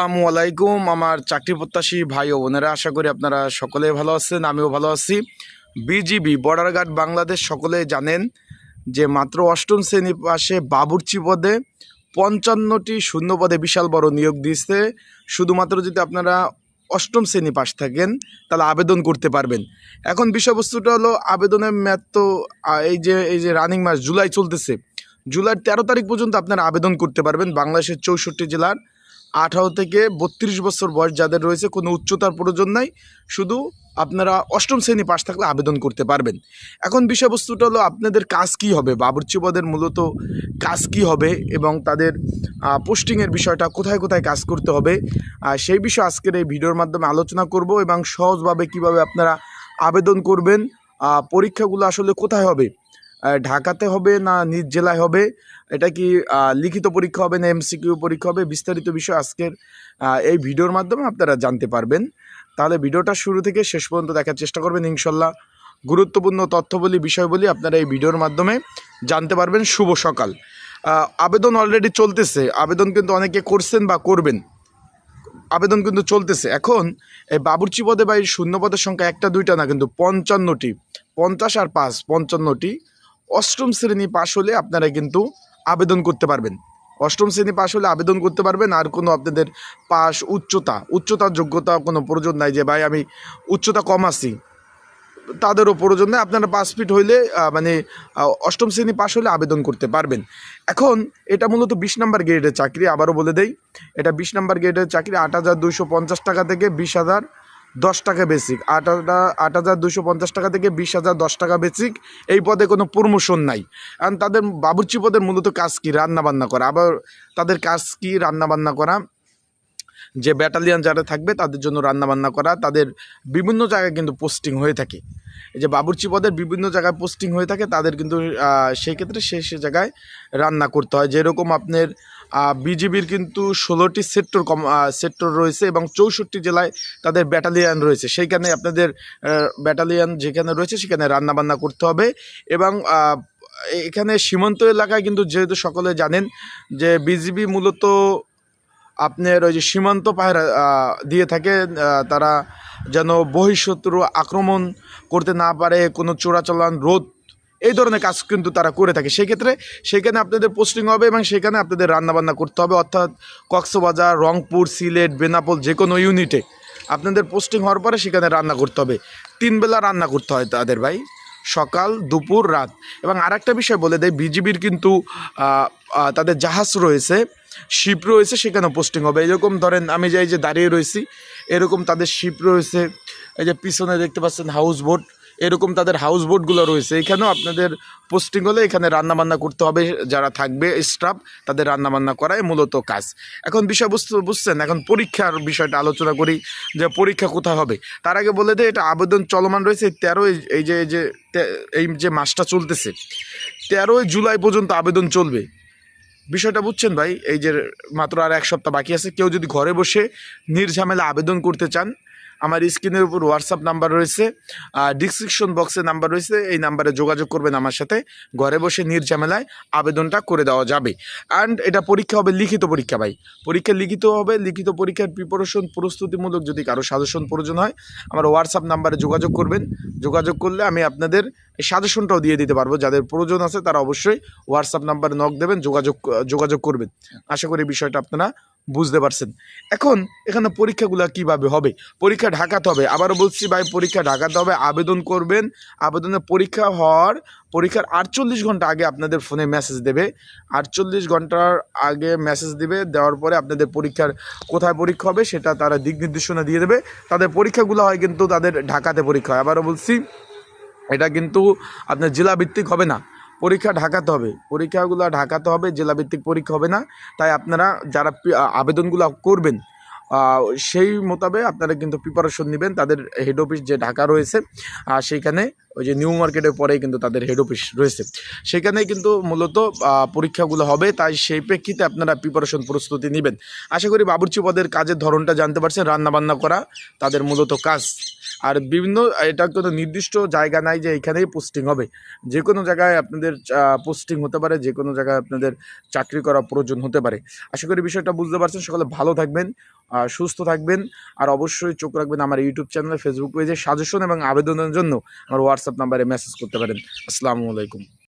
আসসালামু আলাইকুম, আমার চাকরি প্রত্যাশী ভাই ও বোনেরা, আশা করি আপনারা সকলে ভালো আছেন, আমিও ভালো আছি। বিজিবি বর্ডার গার্ড বাংলাদেশ সকলে জানেন যে মাত্র অষ্টম শ্রেণি পাশে বাবুর্চি পদে পঞ্চান্নটি শূন্য পদে বিশাল বড় নিয়োগ দিয়েছে। শুধুমাত্র যদি আপনারা অষ্টম শ্রেণি পাশ থাকেন, তাহলে আবেদন করতে পারবেন। এখন বিষয়বস্তুটা হলো আবেদনের ম্যাথ তো এই যে এই যে রানিং মাস, জুলাই চলতেছে। জুলাইয়ের তেরো তারিখ পর্যন্ত আপনারা আবেদন করতে পারবেন বাংলাদেশের চৌষট্টি জেলার আঠারো থেকে বত্রিশ বছর বয়স যাদের রয়েছে, কোনো উচ্চতার প্রয়োজন নাই। শুধু আপনারা অষ্টম শ্রেণি পাশ থাকলে আবেদন করতে পারবেন। এখন বিষয়বস্তুটা হলো আপনাদের কাজ কি হবে? বাবুর্চি পদের মূলত কাজ কি হবে এবং তাদের পোস্টিংয়ের বিষয়টা কোথায় কোথায় কাজ করতে হবে? সেই বিষয়ে আজকের এই ভিডিওর মাধ্যমে আলোচনা করব এবং সহজভাবে কীভাবে আপনারা আবেদন করবেন পরীক্ষাগুলো আসলে কোথায় হবে? ঢাকাতে হবে না নিজ জেলায় হবে? এটা কি লিখিত পরীক্ষা হবে না এমসিকিউ পরীক্ষা হবে? বিস্তারিত বিষয় আজকের এই ভিডিওর মাধ্যমে আপনারা জানতে পারবেন। তাহলে ভিডিওটা শুরু থেকে শেষ পর্যন্ত দেখার চেষ্টা করবেন ইনশাল্লাহ গুরুত্বপূর্ণ তথ্যবলী, বিষয়বলী আপনারা এই ভিডিওর মাধ্যমে জানতে পারবেন। শুভ সকাল। আবেদন অলরেডি চলতেছে। আবেদন কিন্তু অনেকে করছেন বা করবেন। আবেদন কিন্তু চলতেছে। এখন এই বাবুর্চি পদে বা এই শূন্য পদের সংখ্যা একটা, দুইটা না, কিন্তু পঞ্চান্নটি, পঞ্চাশ আর পাঁচ, পঞ্চান্নটি অষ্টম শ্রেণি পাশ হলে আপনারা কিন্তু আবেদন করতে পারবেন। অষ্টম শ্রেণি পাশ হলে আবেদন করতে পারবেন, আর কোনো আপনাদের পাশ উচ্চতা উচ্চতার যোগ্যতা কোনো প্রয়োজন নাই যে, ভাই, আমি উচ্চতা কম আছি। তাদেরও প্রয়োজন নেই, আপনারা পাঁচ ফিট হইলে মানে অষ্টম শ্রেণি পাশ হলে আবেদন করতে পারবেন। এখন এটা মূলত বিশ নাম্বার গ্রেডের চাকরি, আবারও বলে দেই, এটা বিশ নাম্বার গ্রেডের চাকরি আট হাজার পঞ্চাশ টাকা থেকে বিশ হাজার দশ টাকা বেসিক আট হাজার আট হাজার দুশো পঞ্চাশ টাকা থেকে বিশ হাজার দশ টাকা বেসিক এই পদে কোনো প্রমোশন নাই। কারণ তাদের বাবুর্চি পদের মূলত কাজ কী? রান্না বান্না করা। আবার তাদের কাজ কী? রান্নাবান্না করা। যে ব্যাটালিয়ান যারা থাকবে, তাদের জন্য রান্নাবান্না করা। তাদের বিভিন্ন জায়গায় কিন্তু পোস্টিং হয়ে থাকে। এই যে বাবুর্চি পদের বিভিন্ন জায়গায় পোস্টিং হয়ে থাকে, তাদের কিন্তু সেই ক্ষেত্রে সে সে জায়গায় রান্না করতে হয়। যেরকম আপনার বিজিবির কিন্তু ষোলোটি সেক্টর কম সেক্টর রয়েছে এবং চৌষট্টি জেলায় তাদের ব্যাটালিয়ান রয়েছে। সেইখানে আপনাদের ব্যাটালিয়ান যেখানে রয়েছে সেখানে রান্নাবান্না করতে হবে এবং এখানে সীমান্ত এলাকায় কিন্তু যেহেতু সকলে জানেন যে বিজিবি মূলত আপনার ওই যে সীমান্ত পাহারা দিয়ে থাকে তারা যেন বহিঃশত্রু আক্রমণ করতে না পারে, কোনো চোরাচালান রোধ এই ধরনের কাজ কিন্তু তারা করে থাকে। সেক্ষেত্রে সেখানে আপনাদের পোস্টিং হবে এবং সেখানে আপনাদের রান্নাবান্না করতে হবে। অর্থাৎ কক্সবাজার, রংপুর, সিলেট, বেনাপোল যে কোনো ইউনিটে আপনাদের পোস্টিং হওয়ার পরে সেখানে রান্না করতে হবে। তিন বেলা রান্না করতে হয় তাদের ভাই। সকাল, দুপুর, রাত। এবং আরেকটা বিষয় বলে দেয় বিজিবির কিন্তু তাদের জাহাজ রয়েছে শিপ রয়েছে, সেখানে পোস্টিং হবে। এরকম ধরেন আমি যাই যে দাঁড়িয়ে রয়েছি, এরকম তাদের শিপ রয়েছে। এই যে পিছনে দেখতে পাচ্ছেন হাউস বোট এরকম তাদের হাউস বোটগুলো রয়েছে। এখানেও আপনাদের পোস্টিং হলে এখানে রান্নাবান্না করতে হবে, যারা থাকবে স্টাফ তাদের রান্নাবান্না করাই মূলত কাজ। এখন বিষয়বস্তু বুঝছেন, এখন পরীক্ষার বিষয়টা আলোচনা করি, যে পরীক্ষা কোথায় হবে? তার আগে বলে দেয় এটা আবেদন চলমান রয়েছে তেরোই, এই যে এই যে এই যে মাসটা চলতেছে, তেরোই জুলাই পর্যন্ত আবেদন চলবে। বিষয়টা বুঝছেন ভাই, এই যে মাত্র আর এক সপ্তাহ বাকি আছে, কেউ যদি ঘরে বসে নির্ঝামেলা আবেদন করতে চান আমার স্ক্রিনের উপর হোয়াটসঅ্যাপ নাম্বার রয়েছে, আর ডিসক্রিপশন বক্সে নাম্বার রয়েছে, এই নাম্বারে যোগাযোগ করবেন আমার সাথে। ঘরে বসে নির্ঝামেলায় আবেদনটা করে দেওয়া যাবে। অ্যান্ড এটা পরীক্ষা হবে লিখিত পরীক্ষা ভাই। পরীক্ষা লিখিত হবে, লিখিত পরীক্ষার প্রিপারেশন প্রস্তুতিমূলক যদি কারও সাজেশন প্রয়োজন হয়, আমার হোয়াটসঅ্যাপ নাম্বারে যোগাযোগ করবেন। যোগাযোগ করলে আমি আপনাদের সাজেশনটাও দিয়ে দিতে পারব। যাদের প্রয়োজন আছে তারা অবশ্যই হোয়াটসঅ্যাপ নাম্বারে নক দেবেন, যোগাযোগ যোগাযোগ করবেন। আশা করি বিষয়টা আপনারা বুঝতে পারছেন। এখন এখানে পরীক্ষাগুলো কীভাবে হবে? পরীক্ষা ঢাকাতে হবে। আবারও বলছি ভাই, পরীক্ষা ঢাকাতে হবে। আবেদন করবেন। আবেদনের পরীক্ষা হওয়ার, পরীক্ষার আটচল্লিশ ঘণ্টা আগে আপনাদের ফোনে মেসেজ দেবে। আটচল্লিশ ঘণ্টার আগে মেসেজ দেবে, দেওয়ার পরে আপনাদের পরীক্ষার কোথায় পরীক্ষা হবে সেটা তারা দিক নির্দেশনা দিয়ে দেবে। তাদের পরীক্ষাগুলো হয় কিন্তু তাদের ঢাকাতে পরীক্ষা হয়। আবারও বলছি, এটা কিন্তু আপনার জেলাভিত্তিক হবে না। পরীক্ষা ঢাকাতে হবে। পরীক্ষাগুলো ঢাকাতে হবে, জেলাভিত্তিক পরীক্ষা হবে না। তাই আপনারা যারা আবেদনগুলো করবেন সেই মোতাবেক আপনারা কিন্তু প্রিপারেশন নেবেন। তাদের হেড অফিস যে ঢাকা রয়েছে, আর সেইখানে ওই যে নিউ মার্কেটের পরেই কিন্তু তাদের হেড অফিস রয়েছে। সেখানেই কিন্তু মূলত পরীক্ষাগুলো হবে, তাই সেই প্রেক্ষিতে আপনারা প্রিপারেশন প্রস্তুতি নেবেন। আশা করি বাবুর্চি পদের কাজের ধরনটা জানতে পারছেন, রান্নাবান্না করা তাদের মূলত কাজ। আর বিভিন্ন, এটা কোনো নির্দিষ্ট জায়গা নাই যে এখানেই পোস্টিং হবে। যে কোনো জায়গায় আপনাদের পোস্টিং হতে পারে যে কোনো জায়গায় আপনাদের চাকরি করা প্রয়োজন হতে পারে। আশা করি বিষয়টা বুঝতে পারছেন। সকলে ভালো থাকবেন। সুস্থ থাকবেন। আর অবশ্যই চোখ রাখবেন আমার ইউটিউব চ্যানেলে ফেসবুক পেজে সাজেশন এবং আবেদনের জন্য আমার হোয়াটসঅ্যাপ নাম্বারে মেসেজ করতে পারেন। আসসালামু আলাইকুম।